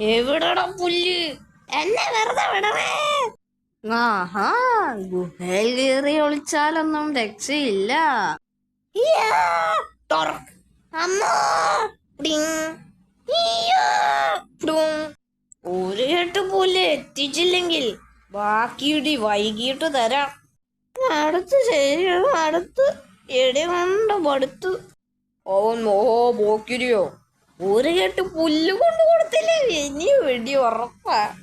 എവിടടാ പുല്ല്? എന്നെ വെറുതെ വിടണേ ആഹാ ഗുഹയിൽ കയറി ഒളിച്ചാലൊന്നും രക്ഷയില്ല. ഒരു കെട്ട് പുല്ല് എത്തിച്ചില്ലെങ്കിൽ ബാക്കിയുടി വൈകിട്ട് തരാം. അടുത്ത് ശരിയാണ്? അടുത്ത്. എടി കൊണ്ട് പടുത്തു. അവൻ മോഹോ പോക്കിരിയോ? ഒരു കെട്ട് പുല്ല് കൊണ്ട് കൊടുത്തില്ലേ? ഇനി വെടി ഉറപ്പാ.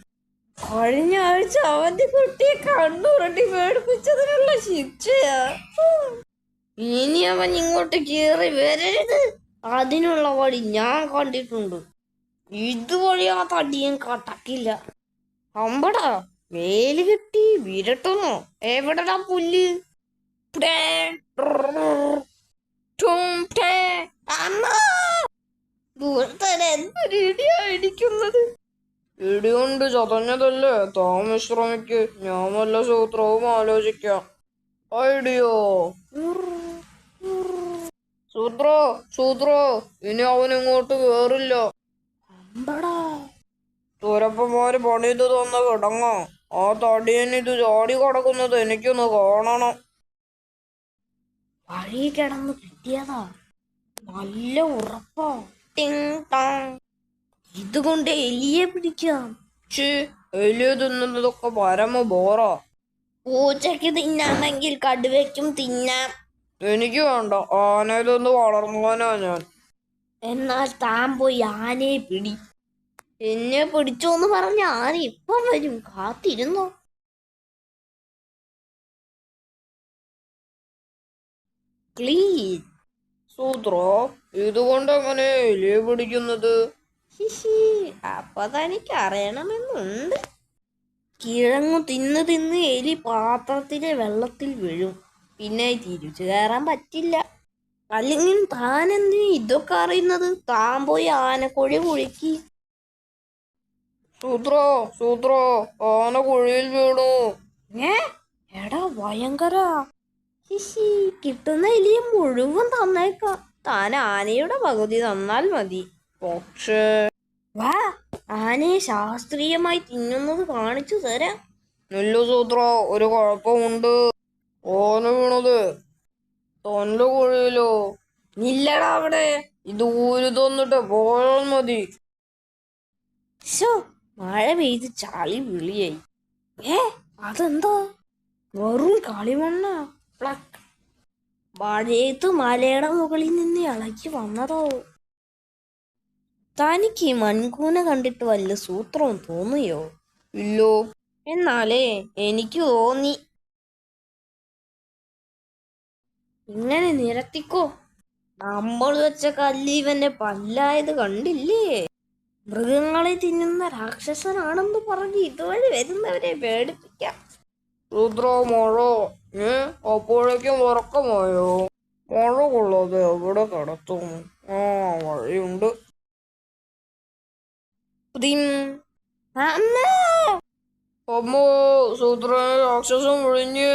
കഴിഞ്ഞ ആഴ്ച അവന്റെ കുട്ടിയെ കണ്ണുരട്ടി പേടിപ്പിച്ചതിനുള്ള ശിക്ഷയാ. ഇനി അവൻ ഇങ്ങോട്ട് കയറി വരരുത്. അതിനുള്ള വഴി ഞാൻ കണ്ടിട്ടുണ്ട്. ഇതുവഴി ആ തടിയും കട്ടക്കില്ല അമ്പടാ വേൽ കെട്ടി വിരട്ടുന്നു. എവിടടാ പുല്ല്? അമ്മ ദൂരത്തെ എന്തൊരു ഇടിയാ ഇടിക്കുന്നത്? ഇടികൊണ്ട് ചതഞ്ഞതല്ലേ? താൻ വിശ്രമിക്ക്. ഞാൻ വല്ല സൂത്രവും ആലോചിക്കാം. ഐഡിയോ സൂത്രോ സൂത്രോ ഇനി അവൻ ഇങ്ങോട്ട് കേറില്ല. തുരപ്പന്മാര് പണിത് തന്ന കിടങ്ങോ. ആ തടിയൻ ഇത് ചാടി കിടക്കുന്നത് എനിക്കൊന്ന് കാണണം. വഴി കിടന്ന് കിട്ടിയതാ. നല്ല ഉറപ്പാ. ടിങ് ടോങ് ഇതുകൊണ്ട് എലിയെ പിടിക്കാം. ഛേ എലിയെ തിന്നുന്നതൊക്കെ പരമ ബോറാ? പൂച്ചയ്ക്ക് തിന്നാമെങ്കിൽ കടുവയ്ക്കും തിന്നാം. എനിക്ക് വേണ്ട ആനയിലൊന്ന് വളർന്നവനാ ഞാൻ. എന്നാൽ താൻ പോയി ആനയെ പിടി. എന്നെ പിടിച്ചോന്ന് പറഞ്ഞ ആന ഇപ്പം വരും. കാത്തിരുന്നോ? ക്ലീൻ സൂത്രോ? ഇതുകൊണ്ട് അങ്ങനെ എലിയെ പിടിക്കുന്നത്? ഹിഹി അപ്പൊ തനിക്ക് അറിയണമെന്നുണ്ട് കിഴങ്ങു തിന്ന് തിന്ന് എലി പാത്രത്തിലെ വെള്ളത്തിൽ വീഴും. പിന്നെ തിരിച്ചു കയറാൻ പറ്റില്ല. അല്ലെങ്കിൽ താൻ എന്തിനു ഇതൊക്കെ അറിയുന്നത്? താൻ പോയി ആനക്കൊഴി കുഴിക്കി. സൂത്രോ സൂത്രോ ആന കുഴിയിൽ വീണു. ഏ? എടാ ഭയങ്കര. ഹിഹി കിട്ടുന്ന എലിയെ മുഴുവൻ തന്നേക്ക. താൻ ആനയുടെ പകുതി തന്നാൽ മതി. പക്ഷേ വാ ആനയെ ശാസ്ത്രീയമായി തിന്നുന്നത് കാണിച്ചു തരാം. നെല്ലു സൂത്ര ഒരു കുഴപ്പമുണ്ട്. ഓന വീണത് തൊണ്ട കുഴിയിലോ? നില്ലടാ അവിടെ. ഇത് ഊരി തന്നിട്ട് പോയാൽ മതി. ശോ മഴ പെയ്ത് ചളി വിളിയായി. ഏ അതെന്താ? വെറും കളിമണ്ണ? പ്ലക്ക് മഴയത്ത് മലയുടെ മുകളിൽ നിന്ന് ഇളക്കി വന്നതോ? തനിക്ക് മൺകൂന കണ്ടിട്ട് വല്ല സൂത്രവും തോന്നിയോ? ഇല്ലോ. എന്നാലേ എനിക്ക് തോന്നി. ഇങ്ങനെ നിരത്തിക്കോ. നമ്മൾ വെച്ച കല്ല് ഇവന്റെ പല്ലായത് കണ്ടില്ലേ? മൃഗങ്ങളെ തിന്നുന്ന രാക്ഷസനാണെന്ന് പറഞ്ഞ് ഇതുവഴി വരുന്നവരെ പേടിപ്പിക്കാം. രുദ്രോ മഴ ഏ? അപ്പോഴേക്കും ഉറക്കമായോ? മഴ കൊള്ളാതെ എവിടെ കിടത്തും. ആ വഴിയുണ്ട്. പ്രിം. അമ്മ! അമ്മോ സൂത്രനെ രാക്ഷസം വിഴിഞ്ഞേ